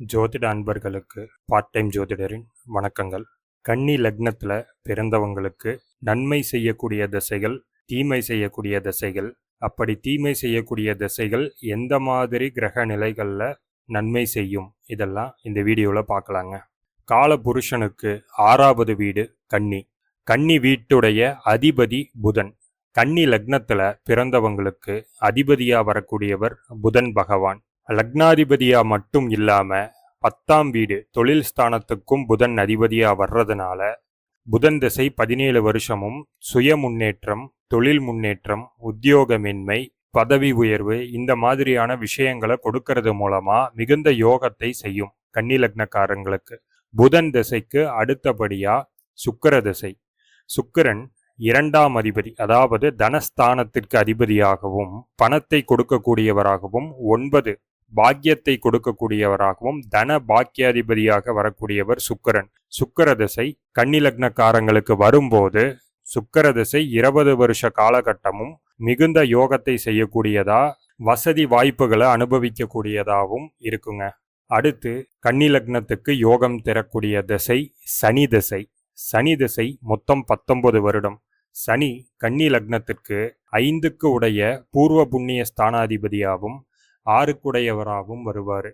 ஜோதிட அன்பர்களுக்கு part time ஜோதிடரின் வணக்கங்கள். கன்னி லக்னத்தில் பிறந்தவங்களுக்கு நன்மை செய்யக்கூடிய திசைகள் தீமை செய்யக்கூடிய திசைகள். அப்படி தீமை செய்யக்கூடிய திசைகள் எந்த மாதிரி கிரக நிலைகளில் நன்மை செய்யும்? இதெல்லாம் இந்த வீடியோவில் பார்க்கலாங்க. கால புருஷனுக்கு ஆறாவது வீடு கன்னி. கன்னி வீட்டுடைய அதிபதி புதன். கன்னி லக்னத்தில் பிறந்தவங்களுக்கு அதிபதியாக வரக்கூடியவர் புதன் பகவான். லக்னாதிபதியா மட்டும் இல்லாம பத்தாம் வீடு தொழில் ஸ்தானத்துக்கும் புதன் அதிபதியா வர்றதுனால புதன் திசை பதினேழு வருஷமும் சுய முன்னேற்றம் தொழில் முன்னேற்றம் உத்தியோகமின்மை பதவி உயர்வு இந்த மாதிரியான விஷயங்களை கொடுக்கறது மூலமா மிகுந்த யோகத்தை செய்யும் கன்னி லக்னக்காரங்களுக்கு. புதன் திசைக்கு அடுத்தபடியா சுக்கிர திசை. சுக்கிரன் இரண்டாம் அதிபதி அதாவது தனஸ்தானத்திற்கு அதிபதியாகவும் பணத்தை கொடுக்கக்கூடியவராகவும் ஒன்பது பாக்கியத்தை கொடுக்கக்கூடியவராகவும் தன பாக்கியாதிபதியாக வரக்கூடியவர் சுக்கரன். சுக்கர திசை கன்னிலக்னக்காரங்களுக்கு வரும்போது சுக்கர திசை இருபது வருஷ காலகட்டமும் மிகுந்த யோகத்தை செய்யக்கூடியதா வசதி வாய்ப்புகளை அனுபவிக்கக்கூடியதாகவும் இருக்குங்க. அடுத்து கன்னிலக்னத்துக்கு யோகம் தரக்கூடிய திசை சனி திசை. சனி திசை மொத்தம் பத்தொன்பது வருடம். சனி கன்னி லக்னத்திற்கு ஐந்துக்கு உடைய பூர்வ புண்ணிய ஸ்தானாதிபதியாகவும் ஆறுக்குடையவராகவும் வருவார்.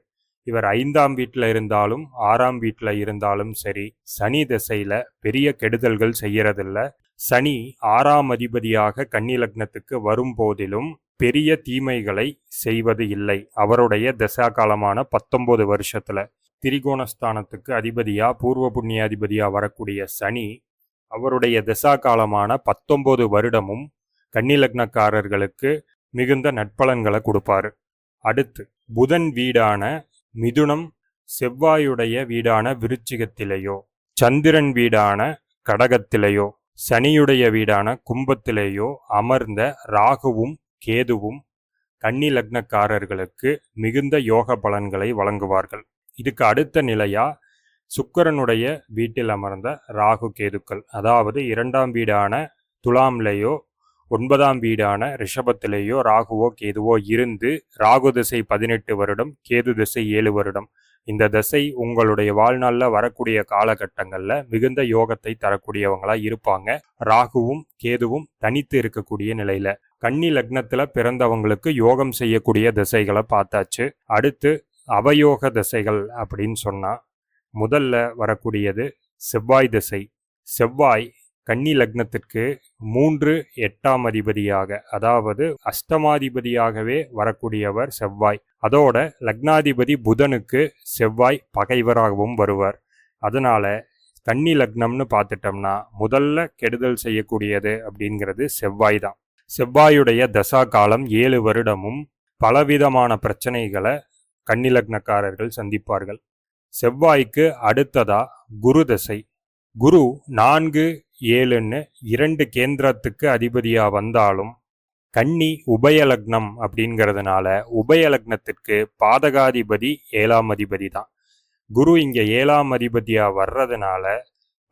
இவர் ஐந்தாம் வீட்டில் இருந்தாலும் ஆறாம் வீட்டில் இருந்தாலும் சரி சனி திசையில் பெரிய கெடுதல்கள் செய்யறதில்ல. சனி ஆறாம் அதிபதியாக கன்னி லக்னத்துக்கு வரும்போதிலும் பெரிய தீமைகளை செய்வது இல்லை. அவருடைய தசா காலமான பத்தொன்பது வருஷத்துல திரிகோணஸ்தானத்துக்கு அதிபதியா பூர்வ புண்ணியாதிபதியா வரக்கூடிய சனி அவருடைய தசா காலமான பத்தொன்பது வருடமும் கன்னி லக்னக்காரர்களுக்கு மிகுந்த நட்பலன்களை கொடுப்பாரு. அடுத்து புதன் வீடான மிதுனம் செவ்வாயுடைய வீடான விருச்சிகத்திலேயோ சந்திரன் வீடான கடகத்திலேயோ சனியுடைய வீடான கும்பத்திலேயோ அமர்ந்த ராகுவும் கேதுவும் கன்னி லக்னக்காரர்களுக்கு மிகுந்த யோக பலன்களை வழங்குவார்கள். இதுக்கு அடுத்த நிலையா சுக்கரனுடைய வீட்டில் அமர்ந்த ராகு கேதுக்கள் அதாவது இரண்டாம் வீடான துலாம்லேயோ ஒன்பதாம் வீடான ரிஷபத்திலேயோ ராகுவோ கேதுவோ இருந்து ராகு திசை பதினெட்டு வருடம் கேது திசை ஏழு வருடம். இந்த திசை உங்களுடைய வாழ்நாளில் வரக்கூடிய காலகட்டங்களில் மிகுந்த யோகத்தை தரக்கூடியவங்களா இருப்பாங்க. ராகுவும் கேதுவும் தனித்து இருக்கக்கூடிய நிலையில. கன்னி லக்னத்துல பிறந்தவங்களுக்கு யோகம் செய்யக்கூடிய திசைகளை பார்த்தாச்சு. அடுத்து அவயோக திசைகள் அப்படின்னு சொன்னா முதல்ல வரக்கூடியது செவ்வாய் திசை. செவ்வாய் கன்னி லக்னத்திற்கு மூன்று எட்டாம் அதிபதியாக அதாவது அஷ்டமாதிபதியாகவே வரக்கூடியவர் செவ்வாய். அதோட லக்னாதிபதி புதனுக்கு செவ்வாய் பகைவராகவும் வருவார். அதனால கன்னி லக்னம்னு பார்த்துட்டோம்னா முதல்ல கெடுதல் செய்யக்கூடியது அப்படிங்கிறது செவ்வாய் தான். செவ்வாயுடைய தசா காலம் ஏழு வருடமும் பலவிதமான பிரச்சனைகளை கன்னி லக்னக்காரர்கள் சந்திப்பார்கள். செவ்வாய்க்கு அடுத்ததா குரு தசை. குரு நான்கு ஏழுன்னு இரண்டு கேந்திரத்துக்கு அதிபதியாக வந்தாலும் கன்னி உபயலக்னம் அப்படிங்கிறதுனால உபயலக்னத்திற்கு பாதகாதிபதி ஏழாம் அதிபதி தான் குரு இங்கே ஏழாம் அதிபதியாக வர்றதுனால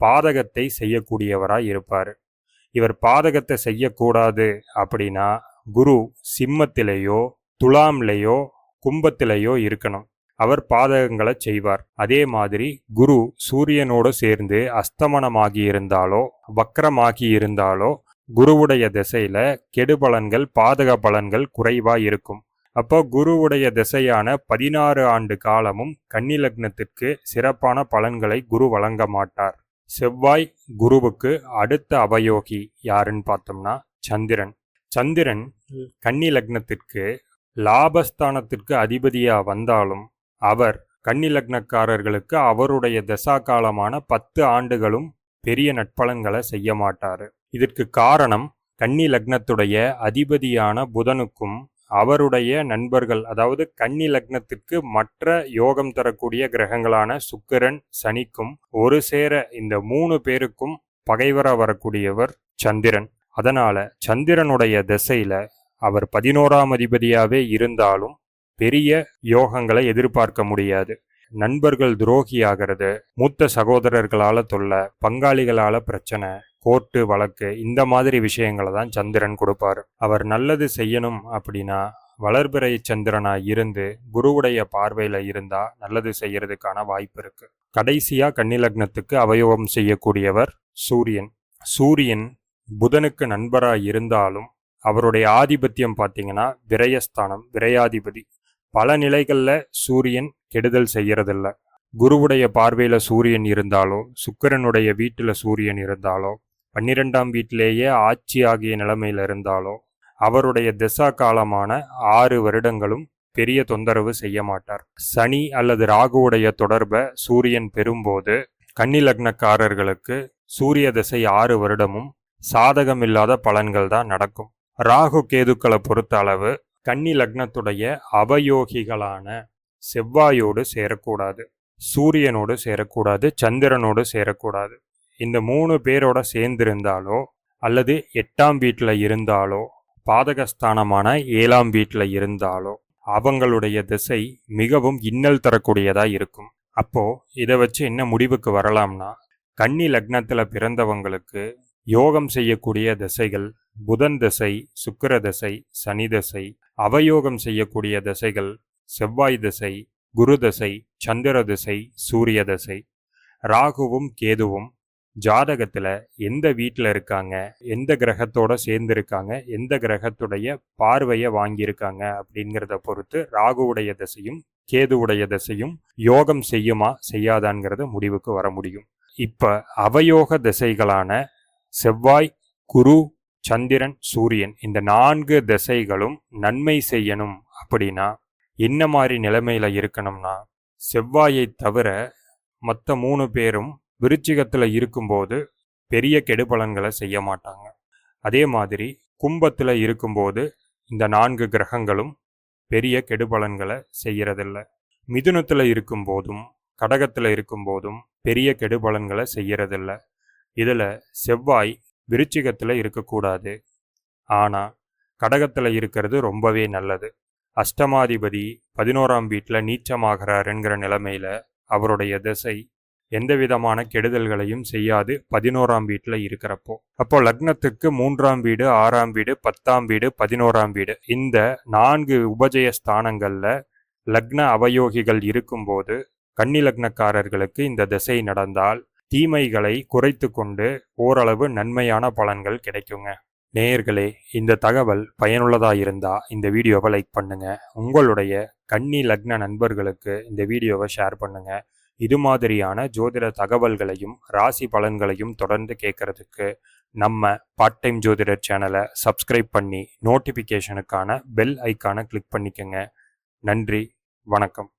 பாதகத்தை செய்யக்கூடியவராக இருப்பார். இவர் பாதகத்தை செய்யக்கூடாது அப்படின்னா குரு சிம்மத்திலேயோ துலாம்லேயோ கும்பத்திலேயோ இருக்கணும். அவர் பாதகங்களை செய்வார். அதே மாதிரி குரு சூரியனோடு சேர்ந்து அஸ்தமனமாகி இருந்தாலோ வக்கரமாகி இருந்தாலோ குருவுடைய திசையில கெடுபலன்கள் பாதக பலன்கள் குறைவா இருக்கும். அப்போ குருவுடைய திசையான பதினாறு ஆண்டு காலமும் கன்னி லக்னத்திற்கு சிறப்பான பலன்களை குரு வழங்க மாட்டார். செவ்வாய் குருவுக்கு அடுத்த அவயோகி யாருன்னு பார்த்தோம்னா சந்திரன். சந்திரன் கன்னி லக்னத்திற்கு லாபஸ்தானத்திற்கு அதிபதியா வந்தாலும் அவர் கன்னிலக்னக்காரர்களுக்கு அவருடைய தசா காலமான பத்து ஆண்டுகளும் பெரிய நட்பலன்களை செய்ய மாட்டார். இதற்கு காரணம் கன்னி லக்னத்துடைய அதிபதியான புதனுக்கும் அவருடைய நண்பர்கள் அதாவது கன்னி லக்னத்திற்கு மற்ற யோகம் தரக்கூடிய கிரகங்களான சுக்கிரன் சனிக்கும் ஒரு சேர இந்த மூணு பேருக்கும் பகைவர வரக்கூடியவர் சந்திரன். அதனால சந்திரனுடைய திசையில அவர் பதினோராம் அதிபதியாவே இருந்தாலும் பெரிய யோகங்களை எதிர்பார்க்க முடியாது. நண்பர்கள் துரோகி ஆகிறது மூத்த சகோதரர்களால தொல்லை பங்காளிகளால பிரச்சனை கோர்ட்டு வழக்கு இந்த மாதிரி விஷயங்களை தான் சந்திரன் கொடுப்பாரு. அவர் நல்லது செய்யணும் அப்படின்னா வளர்பிறை சந்திரனா இருந்து குருவுடைய பார்வையில இருந்தா நல்லது செய்யறதுக்கான வாய்ப்பு இருக்கு. கடைசியா கன்னிலக்னத்துக்கு அவயோகம் செய்யக்கூடியவர் சூரியன். சூரியன் புதனுக்கு நண்பராக இருந்தாலும் அவருடைய ஆதிபத்தியம் பார்த்தீங்கன்னா விரயஸ்தானம் விரையாதிபதி. பல நிலைகளில் சூரியன் கெடுதல் செய்யறதில்ல. குருவுடைய பார்வையில் சூரியன் இருந்தாலோ சுக்கிரனுடைய வீட்டில் சூரியன் இருந்தாலோ பன்னிரெண்டாம் வீட்டிலேயே ஆட்சி ஆகிய நிலைமையில் இருந்தாலோ அவருடைய திசா காலமான ஆறு வருடங்களும் பெரிய தொந்தரவு செய்ய மாட்டார். சனி அல்லது ராகுவுடைய தொடர்பை சூரியன் பெறும்போது கன்னி லக்னக்காரர்களுக்கு சூரிய திசை ஆறு வருடமும் சாதகமில்லாத பலன்கள் தான் நடக்கும். ராகு கேதுக்களை பொறுத்த அளவு கன்னி லக்னத்துடைய அவயோகிகளான செவ்வாயோடு சேரக்கூடாது சூரியனோடு சேரக்கூடாது சந்திரனோடு சேரக்கூடாது. இந்த மூணு பேரோட சேர்ந்திருந்தாலோ அல்லது எட்டாம் வீட்டில் இருந்தாலோ பாதகஸ்தானமான ஏழாம் வீட்டில் இருந்தாலோ அவங்களுடைய திசை மிகவும் இன்னல் தரக்கூடியதாக இருக்கும். அப்போ இதை வச்சு என்ன முடிவுக்கு வரலாம்னா கன்னி லக்னத்தில் பிறந்தவங்களுக்கு யோகம் செய்யக்கூடிய திசைகள் புதன் தசை சுக்கிர தசை சனி தசை அவயோகம் செய்யக்கூடிய திசைகள் செவ்வாய் திசை குரு தசை சந்திர திசை சூரிய தசை. ராகுவும் கேதுவும் ஜாதகத்தில் எந்த வீட்டில் இருக்காங்க எந்த கிரகத்தோட சேர்ந்துருக்காங்க எந்த கிரகத்துடைய பார்வையை வாங்கியிருக்காங்க அப்படிங்கிறத பொறுத்து ராகுவுடைய திசையும் கேதுவுடைய திசையும் யோகம் செய்யுமா செய்யாதாங்கிறத முடிவுக்கு வர முடியும். இப்போ அவயோக திசைகளான செவ்வாய் குரு சந்திரன் சூரியன் இந்த நான்கு திசைகளும் நன்மை செய்யணும் அப்படின்னா என்ன மாதிரி நிலைமையில இருக்கணும்னா செவ்வாயை தவிர மற்ற மூணு பேரும் விருச்சிகத்தில் இருக்கும்போது பெரிய கெடுபலன்களை செய்ய மாட்டாங்க. அதே மாதிரி கும்பத்தில் இருக்கும்போது இந்த நான்கு கிரகங்களும் பெரிய கெடுபலன்களை செய்யறதில்ல. மிதுனத்தில் இருக்கும்போதும் கடகத்தில் இருக்கும்போதும் பெரிய கெடுபலன்களை செய்யறதில்ல. இதில் செவ்வாய் விருச்சிகத்தில் இருக்கக்கூடாது. ஆனால் கடகத்தில் இருக்கிறது ரொம்பவே நல்லது. அஷ்டமாதிபதி பதினோராம் வீட்டில் நீச்சமாகிறாருங்கிற நிலைமையில் அவருடைய திசை எந்த விதமான கெடுதல்களையும் செய்யாது பதினோராம் வீட்டில் இருக்கிறப்போ. அப்போ லக்னத்துக்கு மூன்றாம் வீடு ஆறாம் வீடு பத்தாம் வீடு பதினோராம் வீடு. இந்த நான்கு உபஜய ஸ்தானங்களில் லக்ன அவயோகிகள் இருக்கும்போது கன்னி லக்னக்காரர்களுக்கு இந்த திசை நடந்தால் தீமைகளை குறைத்து கொண்டு ஓரளவு நன்மையான பலன்கள் கிடைக்குங்க. நேயர்களே இந்த தகவல் பயனுள்ளதாக இருந்தால் இந்த வீடியோவை லைக் பண்ணுங்க. உங்களுடைய கன்னி லக்ன நண்பர்களுக்கு இந்த வீடியோவை ஷேர் பண்ணுங்க. இது மாதிரியான ஜோதிட தகவல்களையும் ராசி பலன்களையும் தொடர்ந்து கேட்கறதுக்கு நம்ம பார்ட் டைம் ஜோதிடர் சேனலை சப்ஸ்கிரைப் பண்ணி நோட்டிஃபிகேஷனுக்கான பெல் ஐக்கானை கிளிக் பண்ணிக்கோங்க. நன்றி வணக்கம்.